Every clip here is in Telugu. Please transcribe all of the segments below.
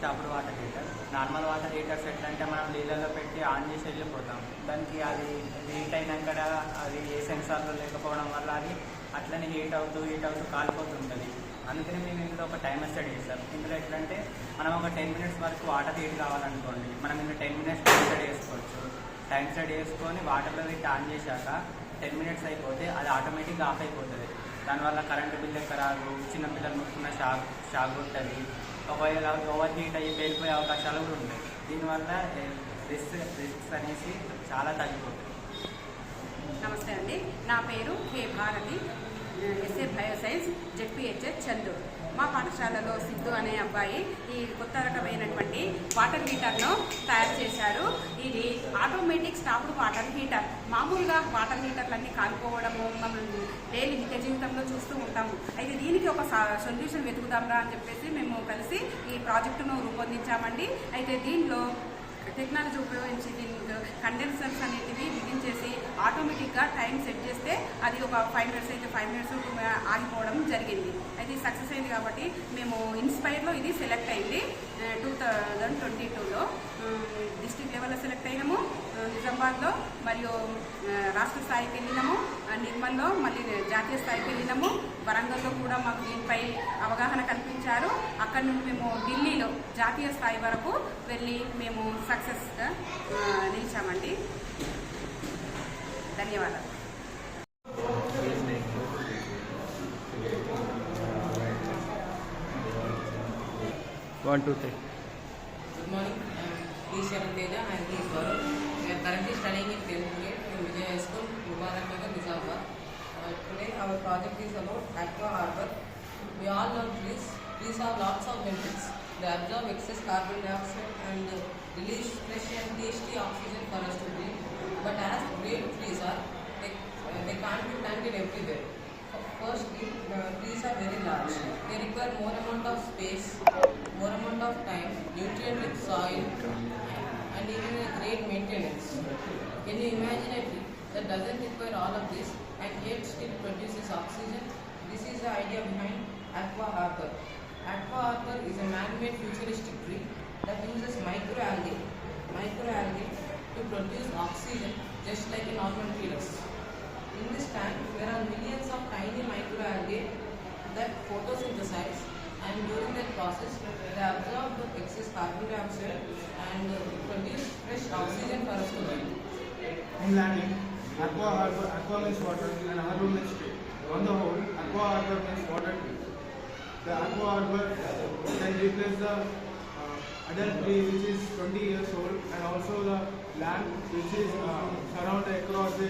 Automatic stopped water heater normal water heaters ఎట్లా అంటే మనం నీళ్ళలో పెట్టి ఆన్ చేసి వెళ్ళిపోతాం. దానికి అది హీట్ అయినాక అది ఏ సెన్సార్లు లేకపోవడం వల్ల అది అట్లనే హీట్ అవుతూ హీట్ అవుతూ కాలిపోతుంటుంది. అందుకని మేము ఇందులో ఒక టైమర్ సెట్ చేస్తాం. ఇందులో ఎట్లా అంటే మనం ఒక టెన్ మినిట్స్ వరకు వాటర్ హీట్ కావాలనుకోండి. మనం ఇందులో టెన్ మినిట్స్ టైం సెట్ చేసుకోవచ్చు. టైం సెట్ చేసుకొని వాటర్లో హీట్ ఆన్ చేశాక టెన్ మినిట్స్ అయిపోతే అది ఆటోమేటిక్గా ఆఫ్ అయిపోతుంది. దానివల్ల కరెంటు బిల్ ఎక్క రాదు చిన్నపిల్లలు ముట్టుకున్న షాక్ షాక్ ఉంటుంది. ఒకవేళ ఓవర్ హీట్ అయ్యి పేలిపోయే అవకాశాలు కూడా ఉంటాయి. దీనివల్ల రిస్క్ రిస్క్స్ అనేసి చాలా తగ్గిపోతుంది. నమస్తే అండి. నా పేరు K Bharati. S A bioscience ZPHS Chandur. మా పాఠశాలలో సిద్ధు అనే అబ్బాయి ఈ కొత్త రకమైనటువంటి వాటర్ హీటర్ను తయారు చేశారు. ఇది ఆటోమేటిక్ స్టాప్డ్ వాటర్ హీటర్. మామూలుగా వాటర్ హీటర్లన్నీ కాలిపోవడము మనం డైలీ నిత్య జీవితంలో చూస్తూ ఉంటాము. అయితే దీనికి ఒక సొల్యూషన్ వెతుకుదాంరా అని చెప్పేసి మేము కలిసి ఈ ప్రాజెక్టును రూపొందించామండి. అయితే దీనిలో టెక్నాలజీ ఉపయోగించి దీనికి కండెన్సర్స్ అనేటివి బిగించేసి ఆటోమేటిక్గా టైం సెట్ చేస్తే అది ఒక ఫైవ్ మినిట్స్ అయితే ఫైవ్ మినిట్స్ ఆగిపోవడం జరిగింది. అయితే ఇది సక్సెస్ అయింది కాబట్టి మేము ఇన్స్పైర్లో ఇది సెలెక్ట్ అయింది టూ థౌజండ్ ట్వంటీ టూలో డిస్టిక్ లెవెల్లో సెలెక్ట్ అయినాము. నిజామాబాద్లో మరియు రాష్ట్ర స్థాయికి వెళ్ళినాము. నిర్మల్లో మళ్ళీ జాతీయ స్థాయికి వెళ్ళినాము. వరంగల్లో కూడా మాకు దీనిపై అవగాహన కల్పించారు. అక్కడ నుండి మేము ఢిల్లీలో జాతీయ స్థాయి వరకు వెళ్ళి మేము సక్సెస్గా నిలిచామండి. ధన్యవాదాలు. One two three Good morning. B seven Teja I B Gaurav मैं currently studying in tenth grade in Vijay school Mubaraknagar Nizamabad Today our project is about aqua harbor. We all love trees trees have lots of benefits they absorb excess carbon dioxide and release fresh and tasty oxygen for us to breathe but as great trees are they, they can't be planted everywhere. Firstly, uh, trees are very large. They require more amount of space, more amount of time, nutrient-rich soil, and even a great maintenance. Can you imagine a tree that doesn't require all of this and yet still produces oxygen? This is the idea behind Aqua Harbor. Aqua Harbor is a man-made futuristic tree that uses microalgae, microalgae to produce oxygen just like a normal tree does. In this tank, there are millions of tiny microalgae that photosynthesize and during that process, they absorb the excess carbon dioxide and uh, produce fresh oxygen for us to breathe. In landing, aqua harbor, aqua means water and harbor means tree. On the whole, aqua harbor means water tree. The aqua harbor can replace the uh, adult tree which is 20 years old and also the land which is uh, surrounded across uh,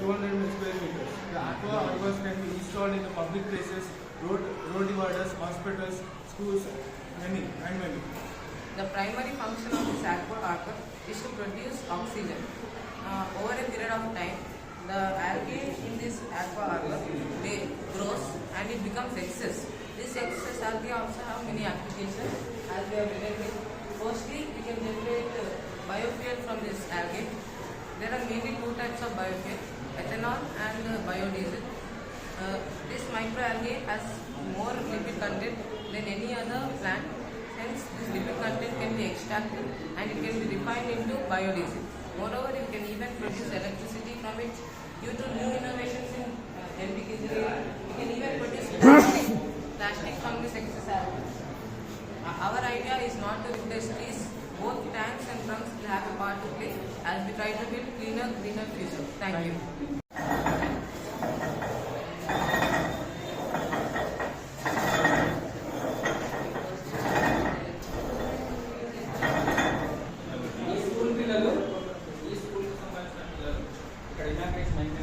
200 square meters. The aqua harbors can be installed in the public places, road, road dividers, hospitals, schools, many and many. The primary function of this aqua harbor is to produce oxygen. Uh, over a period of time, the algae in this aqua harbor they grows and it becomes excess. This excess algae also have many applications as we have written it. Firstly, we can generate biofuel from this algae. there are mainly two types of biofuel, ethanol and biodiesel. Uh, this microalgae has more lipid content than any other plant. Hence, this lipid content can be extracted and it can be refined into biodiesel. Moreover, it can even produce electricity from it due to new innovations in uh, engineering. It can even produce plastic, plastic from this algae. Uh, Our idea is not to replace trees Both tanks and drums will have a part to play as we try to build cleaner, greener future. Thank you.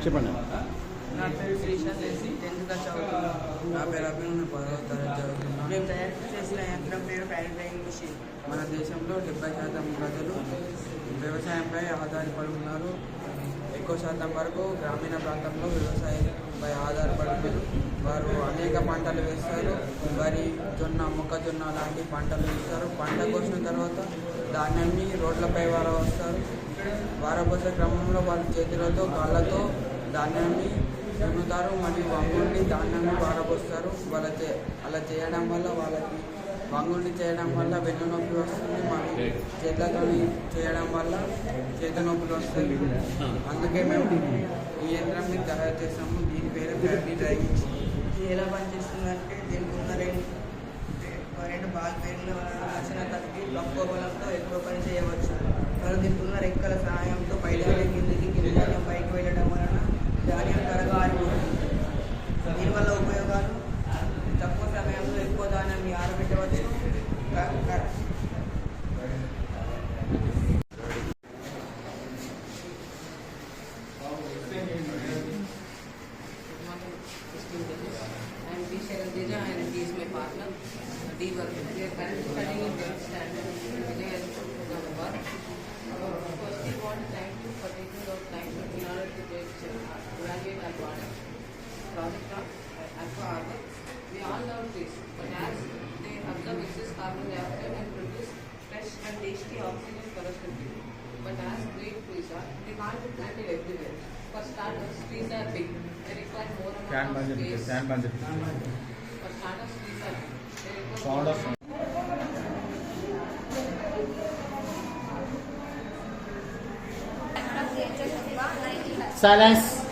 చెప్పండి దేశంలో డెబ్బై శాతం ప్రజలు వ్యవసాయంపై ఆధారపడి ఉన్నారు. ఎక్కువ శాతం వరకు గ్రామీణ ప్రాంతంలో వ్యవసాయంపై ఆధారపడి ఉన్నారు. వారు అనేక పంటలు వేస్తారు. వరి జొన్న మొక్కజొన్న లాంటి పంటలు వేస్తారు. పంట కోసిన తర్వాత ధాన్యాన్ని రోడ్లపై వార వస్తారు వారబోసే క్రమంలో వాళ్ళ చేతులతో కాళ్ళతో ధాన్యాన్ని దున్నుతారు. మరియు వంగుండి ధాన్యాన్ని వారపోస్తారు వాళ్ళ చే అలా చేయడం వల్ల వాళ్ళకి వంగుండి చేయడం వల్ల వెన్ను నొప్పి వస్తుంది మరియు చేతులతో చేయడం వల్ల చేత నొప్పులు వస్తాయి. అందుకే మేము ఈ యంత్రాన్ని తయారు చేస్తాము దీని పేరు ఫ్యాక్టరీ డ్రైవింగ్. ఇది ఎలా పనిచేస్తుందంటే దీనికి ఉన్న రెండు రెండు బాల్ పేర్ల వలన తక్కువ బలంతో ఎక్కువ పని చేయవచ్చు. మరి దీనికి trees are, be everywhere. For starters, trees are big. They require more amount of space. For starters, trees are big. They require more amount Silence.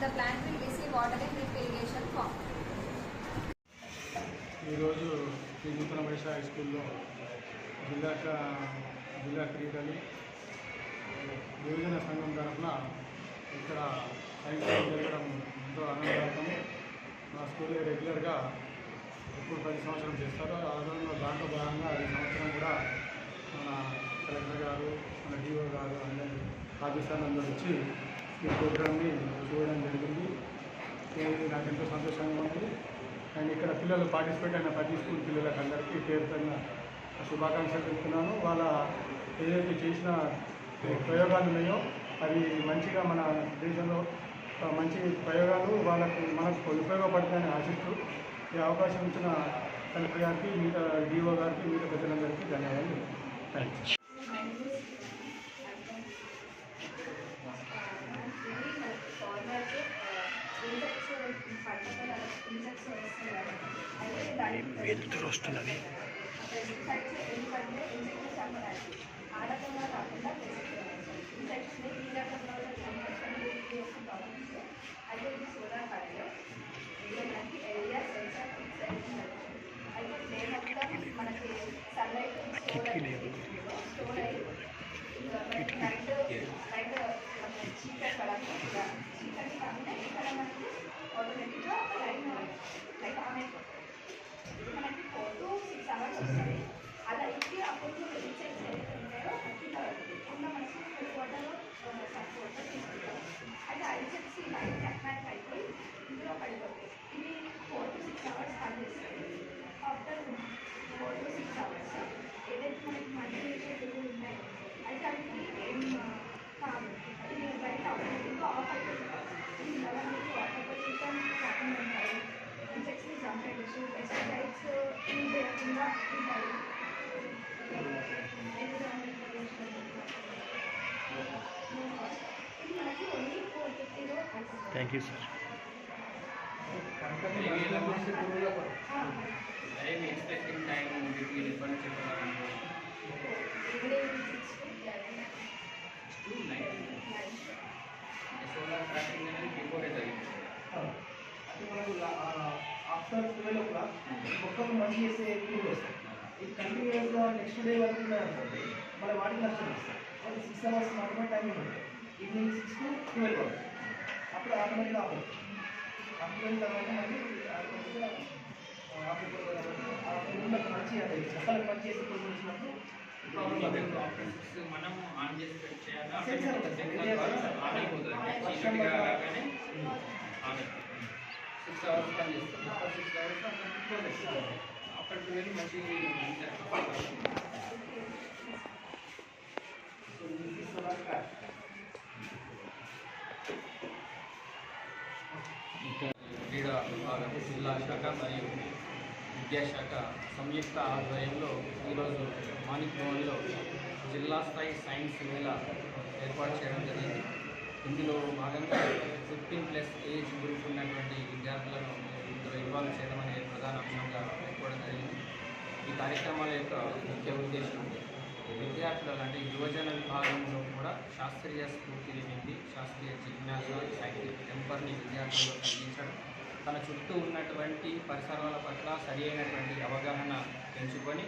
The plant will receive water in drip irrigation form. ఈరోజు శ్రీ నూతన వైశ్య హై స్కూల్లో జిల్లా క- జిల్లా క్రీడలు యువజన సంఘం తరఫున ఇక్కడ సాయంత్రం జరగడం ఎంతో ఆనందదాయకం మా స్కూల్లో రెగ్యులర్గా ఎప్పుడు ప్రతి సంవత్సరం చేస్తారు ఆ రోజుల్లో దాంట్లో భాగంగా ఈ సంవత్సరం కూడా మన కలెక్టర్ గారు మన డిఓ గారు అందరి ఆఫీసర్లు అందరూ వచ్చి ఈ ప్రోగ్రామ్ని చూడడం జరిగింది. నాకు ఎంతో సంతోషంగా ఉంది. అండ్ ఇక్కడ పిల్లలు పార్టిసిపేట్ అయిన ప్రతి స్కూల్ పిల్లలకు అందరికీ పేరు శుభాకాంక్షలు తెలుపుతున్నాను. వాళ్ళ ఏదైతే చేసిన ప్రయోగాలు ఉన్నాయో అవి మంచిగా మన దేశంలో మంచి ప్రయోగాలు వాళ్ళకి మనకు ఉపయోగపడతాయని ఆశిస్తూ ఈ అవకాశం ఇచ్చిన కలెక్టర్ గారికి మిగతా డిఓ గారికి మిగతా ప్రజలందరికీ ధన్యవాదాలు. థ్యాంక్ వెళ్తురు వస్తున్నది. ఆడకుండా కాకుండా ఇన్ఫెక్షన్ సిక్స్ అలా ఇచ్చి అప్పుడు ఇన్సెక్ట్స్ ఏదైతే ఉంటాయో కింద పడుతుంది కింద వాటర్లో సపోర్ట్ తీసుకుంటాం. అయితే ఆ ఇన్సెక్ట్స్ లైట్ అట్రాక్ట్ అయిపోయి ఇందులో పడిపోతాయి. ఇది ఫోర్ టు సిక్స్ అవర్స్ పనిచేస్తుంది. After four to six hours ఏదైతే మనకి మంచి కింద ఉంటాయి ఇది మనకి ఓన్లీ ఫోర్ ఫిఫ్టీలో thank you sir expecting time between ఎప్పటి నుంచి ఎప్పటి వరకు? Evening six to eleven two nine solar tracking అనేది బిఫోర్ జరిగింది అంటే మనకు ఆఫ్టర్ ట్వెల్వ్ ఓ క్లాక్ మొక్కలు మంచి చేసే ఎక్కువ వస్తాయి ఇది కంటిన్యూస్గా నెక్స్ట్ డే వరకు ఉన్నాయనుకోండి మన వాటికి నష్టం వస్తాయి అది సిక్స్ అవర్స్ మాత్రమే టైమింగ్ ఉంటుంది ఈవినింగ్ సిక్స్ టు ట్వెల్వ్ వరకు అప్పుడు ఆఫ్ అవుతుంది ఆఫ్ తర్వాత మళ్ళీ ఆ ఊళ్ళకి మంచి అది మొక్కలకు మంచి చేసే పురుగులు వచ్చినప్పుడు ప్రాబ్లం అవుతుంది మనం ఆన్ చేసి సిక్స్ అవర్స్ పని చేస్తుంది సిక్స్ అవర్స్ అక్కడికి వెళ్ళి మంచి విభాగం జిల్లా శాఖ మరియు విద్యాశాఖ సంయుక్త ఆధ్వర్యంలో ఈరోజు మాణిక్ భవన్లో జిల్లా స్థాయి సైన్స్ మేళా ఏర్పాటు చేయడం జరిగింది. ఇందులో భాగంగా ఫిఫ్టీన్ ప్లస్ ఏజ్ గ్రూప్ ఉన్నటువంటి విద్యార్థులను ఇందులో ఇన్వాల్వ్ చేయడం అనే ప్రధాన అంశంగా పెట్టుకోవడం జరిగింది. ఈ కార్యక్రమాల యొక్క ముఖ్య ఉద్దేశం విద్యార్థులు అంటే యువజన విభాగంలో కూడా శాస్త్రీయ స్ఫూర్తిని నింపి శాస్త్రీయ జిజ్ఞాస సైంటిఫిక్ టెంపర్ని విద్యార్థుల్లో కలిగించడం తన చుట్టూ ఉన్నటువంటి పరిసరాల పట్ల సరి అయినటువంటి అవగాహన పెంచుకొని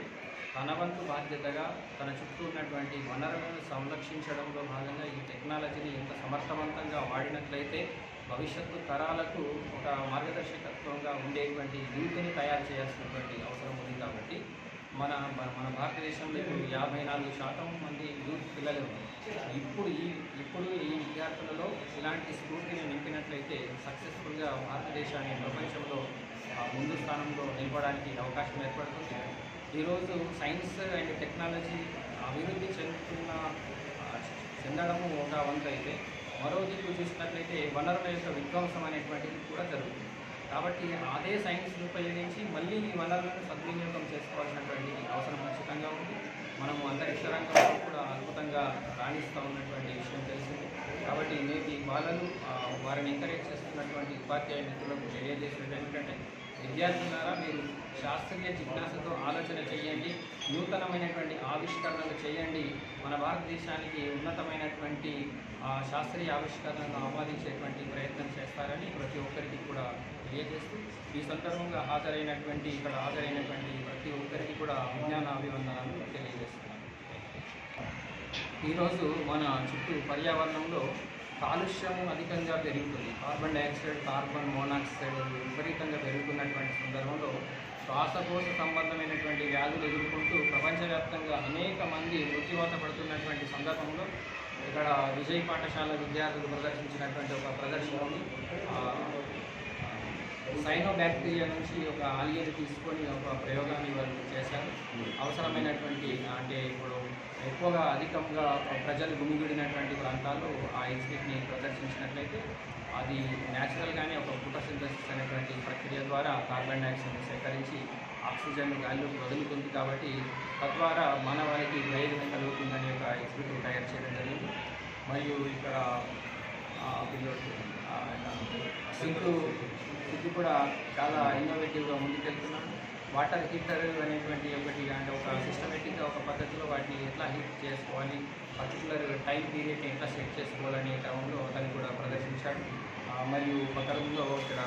తన వంతు బాధ్యతగా తన చుట్టూ ఉన్నటువంటి వనరులను సంరక్షించడంలో భాగంగా ఈ టెక్నాలజీని ఎంత సమర్థవంతంగా వాడినట్లయితే భవిష్యత్తు తరాలకు ఒక మార్గదర్శకత్వంగా ఉండేటువంటి యూత్ని తయారు చేయాల్సినటువంటి అవసరం ఉంది కాబట్టి మన మన- మన భారతదేశంలో ఇప్పుడు యాభై నాలుగు శాతం మంది యూత్ పిల్లలు ఇప్పుడు ఈ ఇప్పుడు ఈ విద్యార్థులలో ఇలాంటి స్ఫూర్తిని నింపినట్లయితే సక్సెస్ఫుల్గా భారతదేశాన్ని ప్రపంచంలో ఆ, ముందు స్థానంలో నిలవడానికి అవకాశం ఏర్పడుతుంది. ఈరోజు సైన్స్ అండ్ టెక్నాలజీ అభివృద్ధి చెందుతున్న చెందడము ఒక వంతు అయితే మరో దిక్కు చూసినట్లయితే వనరుల యొక్క విధ్వంసం అనేటువంటిది కూడా జరుగుతుంది. కాబట్టి అదే సైన్స్ ఉపయోగించి మళ్ళీ ఈ వనరులను సద్వినియోగం చేసుకోవాల్సినటువంటి అవసరం ఖచ్చితంగా ఉంది. మనము అంతరిక్ష రంగంలో కూడా అద్భుతంగా రాణిస్తూ ఉన్నటువంటి విషయం తెలిసింది. కాబట్టి నేటి బాలలు వారిని ఎంకరేజ్ చేస్తున్నటువంటి ఉపాధ్యాయ మిత్రులకు తెలియజేసేది ఏంటంటే ద్వారా మీరు శాస్త్రీయ జిజ్ఞాసతో ఆలోచన చేయండి నూతనమైనటువంటి ఆవిష్కరణలు చేయండి. మన భారతదేశానికి ఉన్నతమైనటువంటి ఆ, శాస్త్రీయ ఆవిష్కరణను ఆమోదించేటువంటి ప్రయత్నం చేస్తారని ప్రతి ఒక్కరికి కూడా తెలియజేస్తూ ఈ సందర్భంగా హాజరైనటువంటి ఇక్కడ హాజరైనటువంటి ప్రతి ఒక్కరికి కూడా విజ్ఞాన అభివందనాలను తెలియజేస్తున్నాను. ఈరోజు మన చుట్టూ పర్యావరణంలో కాలుష్యం అధికంగా పెరుగుతుంది. కార్బన్ డైఆక్సైడ్ కార్బన్ మోనాక్సైడ్ విపరీతంగా పెరుగుతున్నటువంటి సందర్భంలో శ్వాసకోశ సంబంధమైనటువంటి వ్యాధులు ఎదుర్కొంటూ ప్రపంచవ్యాప్తంగా అనేక మంది మృత్యువాత పడుతున్నటువంటి సందర్భంలో ఇక్కడ విజయ్ పాఠశాల విద్యార్థులు ప్రదర్శించినటువంటి ఒక ప్రదర్శనని సైనో బ్యాక్టీరియా నుంచి ఒక ఆలియని తీసుకొని ఒక ప్రయోగాన్ని వాళ్ళు చేశారు. అవసరమైనటువంటి అంటే ఇప్పుడు ఎక్కువగా అధికంగా ప్రజలు గుమిగూడినటువంటి ప్రాంతాల్లో ఆ ఎగ్జిబిట్ని ప్రదర్శించినట్లయితే అది న్యాచురల్గానే ఒక ఫోటోసింథసిస్ అనేటువంటి ప్రక్రియ ద్వారా కార్బన్ డైఆక్సైడ్ని సేకరించి ఆక్సిజన్ గాలిలోకి వదులుతుంది కాబట్టి తద్వారా మానవాళికి ప్రయోజనం కలుగుతుందని ఒక ఎగ్జిబిట్ తయారు చేయడం జరిగింది. మరియు ఇక్కడ సింకు ఇది కూడా చాలా ఇన్నోవేటివ్గా ముందుకెళ్తున్నాను వాటర్ హీటర్ అనేటువంటి ఒకటి అంటే ఒక సిస్టమేటిక్గా ఒక పద్ధతిలో వాటిని ఎట్లా హీట్ చేసుకోవాలి పర్టికులర్ టైం పీరియడ్ని ఎట్లా సెట్ చేసుకోవాలనే క్రమంలో అతను కూడా ప్రదర్శించాడు. మరియు పక్క రూమ్లో ఇక్కడ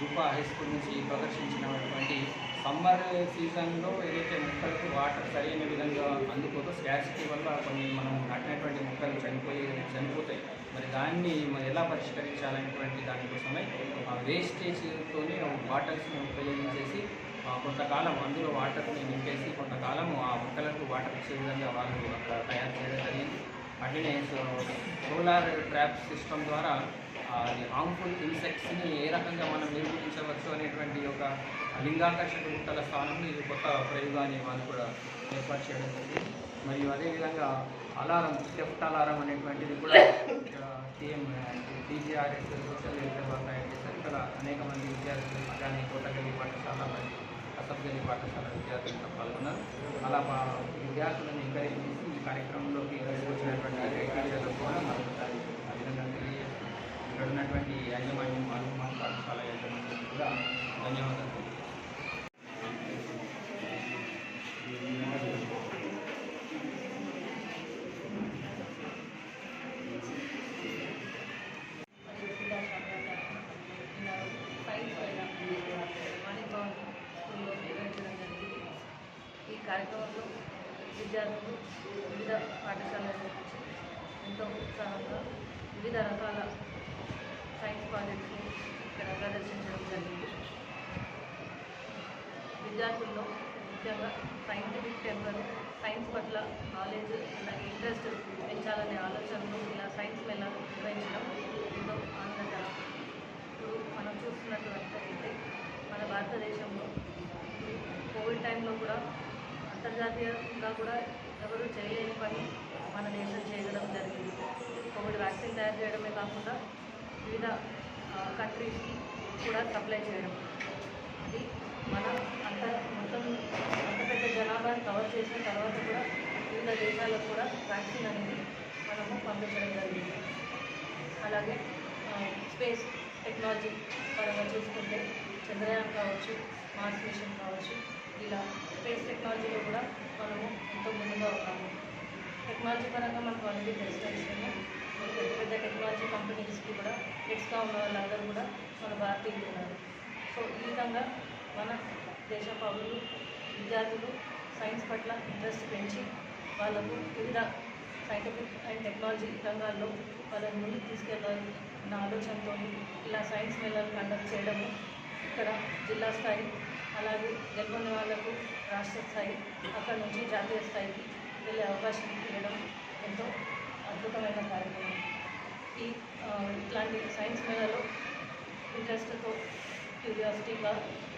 గుప్ప హై స్కూల్ నుంచి ప్రదర్శించినటువంటి సమ్మర్ సీజన్లో ఏదైతే మొక్కలకు వాటర్ సరైన విధంగా అందుకోదో స్కాసిటీ వల్ల కొన్ని మనం నాటినటువంటి మొక్కలు చనిపోయి చనిపోతాయి. మరి దాన్ని మరి ఎలా పరిష్కరించాలనేటువంటి దానికోసమే ఆ వేస్టేజ్తోనే బాటిల్స్ని ఉపయోగించేసి కొంతకాలం అందులో వాటర్ని నింపేసి కొంతకాలం ఆ మొక్కలకు వాటర్ ఇచ్చే విధంగా వాళ్ళు తయారు చేయడం జరిగింది. అట్లనే సోలార్ ట్రాప్ సిస్టమ్ ద్వారా హార్మ్ఫుల్ ఇన్సెక్ట్స్ని ఏ రకంగా మనం నిర్మూలించవచ్చు అనేటువంటి ఒక లింగాకర్షక గుట్టల స్థానంలో ఇది కొత్త ప్రయోగాన్ని వాళ్ళు కూడా ఏర్పాటు చేయడం జరిగింది. మరియు అదేవిధంగా అలారం థెఫ్ట్ అలారం అనేటువంటిది కూడా టీఎం టీజీఆర్ఎస్ సోషల్ వెల్ఫేర్ వాళ్ళు తయారు చేశారు ఇక్కడ అనేక మంది విద్యార్థులు కానీ కోటగల్లి పాఠశాల మరియు అసబ్గలి పాఠశాల విద్యార్థులతో పాల్గొన్నారు. అలా మా విద్యార్థులను ఎంకరేజ్ చేసి ఈ కార్యక్రమంలోకి వచ్చినటువంటి టీచర్లకు కూడా మరొకసారి అభినందనలు తెలియజేస్తూ ఇక్కడ ఉన్నటువంటి యాజమాన్యం మానవ పాఠశాల యాజమాన్యం కూడా ధన్యవాదాలు. కార్యక్రమంలో విద్యార్థులు వివిధ పాఠశాలలు ఎంతో ఉత్సాహంగా వివిధ రకాల సైన్స్ ప్రాజెక్ట్స్ని ఇక్కడ ప్రదర్శించడం జరిగింది. విద్యార్థుల్లో ముఖ్యంగా సైంటిఫిక్ టెంపర్ సైన్స్ పట్ల నాలెడ్జ్ అలాగే ఇంట్రెస్ట్ పెంచాలనే ఆలోచనలు ఇలా సైన్స్ మేళ నిర్వహించడం ఎంతో ఆనందకరం. ఇప్పుడు మనం చూస్తున్నట్లయితే మన భారతదేశంలో కోవిడ్ టైంలో కూడా అంతర్జాతీయంగా కూడా ఎవరు చేయలేని పని మన దేశం చేయడం జరిగింది. కోవిడ్ వ్యాక్సిన్ తయారు చేయడమే కాకుండా వివిధ కంట్రీస్కి కూడా సప్లై చేయడం. అది మన అంత మొత్తం అంత పెద్ద జనాభాని కవర్ చేసిన తర్వాత కూడా వివిధ దేశాలకు కూడా వ్యాక్సిన్ అనేది మనము పంపించడం జరిగింది. అలాగే స్పేస్ టెక్నాలజీ పరంగా చూసుకుంటే చంద్రయాన్ కావచ్చు మార్స్ మిషన్ కావచ్చు ఇలా స్పేస్ టెక్నాలజీలో కూడా మనము ఎంతో ముందుగా ఉన్నాము టెక్నాలజీ పరంగా మనకు అనేది తెలిసిన విషయమే. పెద్ద పెద్ద టెక్నాలజీ కంపెనీస్కి కూడా హెడ్స్గా ఉన్న వాళ్ళందరూ కూడా మన భారతీయులు ఉన్నారు. సో ఈ విధంగా మన దేశ పౌరులు విద్యార్థులు సైన్స్ పట్ల ఇంట్రెస్ట్ పెంచి వాళ్ళకు వివిధ సైంటిఫిక్ అండ్ టెక్నాలజీ రంగాల్లో వాళ్ళని ముందుకు తీసుకెళ్ళాలన్న ఆలోచనతో ఇలా సైన్స్ మేళాలు కండక్ట్ చేయడము ఇక్కడ జిల్లా స్థాయి అలాగే గెలుపొందిన వాళ్ళకు రాష్ట్ర స్థాయి అక్కడ నుంచి జాతీయ స్థాయికి వెళ్ళే అవకాశం ఇవ్వడం ఎంతో అద్భుతమైన కార్యక్రమం. ఈ ఇట్లాంటి సైన్స్ మేళలో ఇంట్రెస్ట్తో క్యూరియాసిటీగా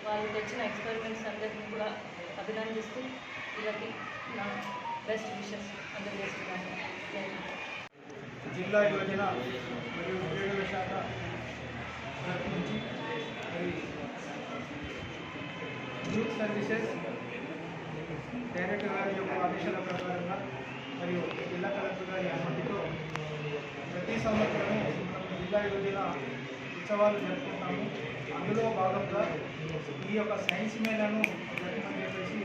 వాళ్ళు తెచ్చిన ఎక్స్పెరిమెంట్స్ అందరినీ కూడా అభినందిస్తూ వీళ్ళకి నా బెస్ట్ విషెస్ అందజేస్తున్నాను. జిల్లా యోజన మరియు ఉద్యోగుల శాఖ తరఫు మరి యూత్ సర్వీసెస్ డైరెక్టర్ గారి యొక్క ఆదేశాల ప్రకారంగా మరియు జిల్లా కలెక్టర్ గారి అనుమతితో ప్రతి సంవత్సరము మనం జిల్లా యువజన ఉత్సవాలు జరుపుకుంటాము. అందులో భాగంగా ఈ యొక్క సైన్స్ మేళను జరపమని చెప్పేసి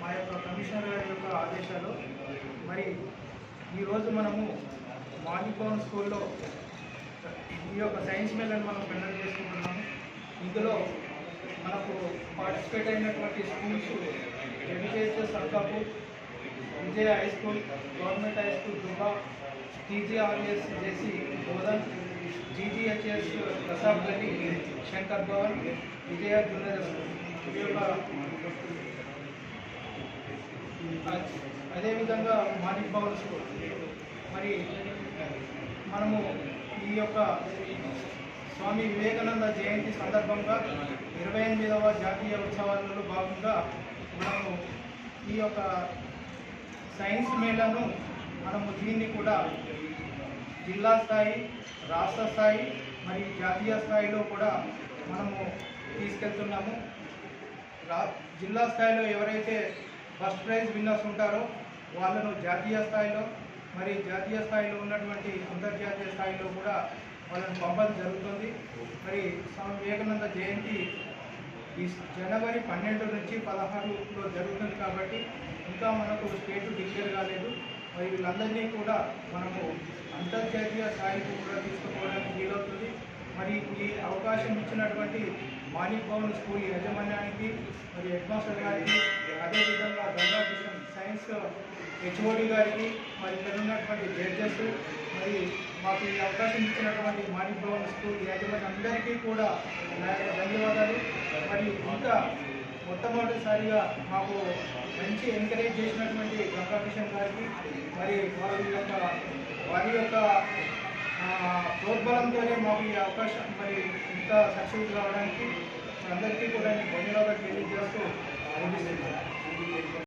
మా యొక్క కమిషనర్ గారి యొక్క ఆదేశాలు మరి ఈరోజు మనము మాలిభవన్ స్కూల్లో ఈ యొక్క సైన్స్ మేళను మనం కండక్ట్ చేసుకుంటున్నాము. ఇందులో మనకు పార్టిసిపేట్ అయినటువంటి schools education Sarkapur Vijaya high school government high school Durga TGRS JC Bodhan GGHS Prasad Galli Shankar Bhavan Vijaya junior school. ఈ యొక్క అదేవిధంగా మాణిక్ భవన్ స్కూల్. మరి మనము ఈ యొక్క స్వామి వివేకానంద జయంతి సందర్భంగా ఇరవై ఎనిమిదవ జాతీయ ఉత్సవాలలో భాగంగా మనము ఈ యొక్క సైన్స్ మేళను మనము దీన్ని కూడా జిల్లా స్థాయి రాష్ట్ర స్థాయి మరియు జాతీయ స్థాయిలో కూడా మనము తీసుకెళ్తున్నాము. రా జిల్లా స్థాయిలో ఎవరైతే ఫస్ట్ ప్రైజ్ విన్నర్స్ ఉంటారో వాళ్ళను జాతీయ స్థాయిలో మరి జాతీయ స్థాయిలో ఉన్నటువంటి అంతర్జాతీయ స్థాయిలో కూడా వాళ్ళని పంపడం జరుగుతుంది. మరి స్వామి వివేకానంద జయంతి ఈ జనవరి పన్నెండు నుంచి పదహారులో జరుగుతుంది కాబట్టి ఇంకా మనకు స్టేట్ డిక్లేర్ కాలేదు. మరి వీళ్ళందరినీ కూడా మనము అంతర్జాతీయ స్థాయికి కూడా తీసుకుపోవడానికి వీలవుతుంది. మరి ఈ అవకాశం ఇచ్చినటువంటి మాణిక్ భవన్ స్కూల్ యాజమాన్యానికి మరి హెడ్ మాస్టర్ గారికి అదేవిధంగా గంగా కిషన్ సైన్స్ హెచ్ఓడి గారికి మరి ఇక్కడ ఉన్నటువంటి జడ్జెస్ మరి మాకు ఈ అవకాశం ఇచ్చినటువంటి మాణిక్ భవన్ స్కూల్ యాజమాన్యం అందరికీ కూడా నా యొక్క ధన్యవాదాలు. మరియు ఇంకా మొట్టమొదటిసారిగా మాకు మంచి ఎంకరేజ్ చేసినటువంటి గంగా కిషన్ గారికి మరి వారి యొక్క వారి యొక్క ఆ, ప్రోద్బలంతోనే మాకు ఈ అవకాశం మరి ఇంత సక్సెస్ కావడానికి అందరికీ కూడా నేను ధన్యవాదాలు తెలియజేస్తూ ముగిస్తున్నాను.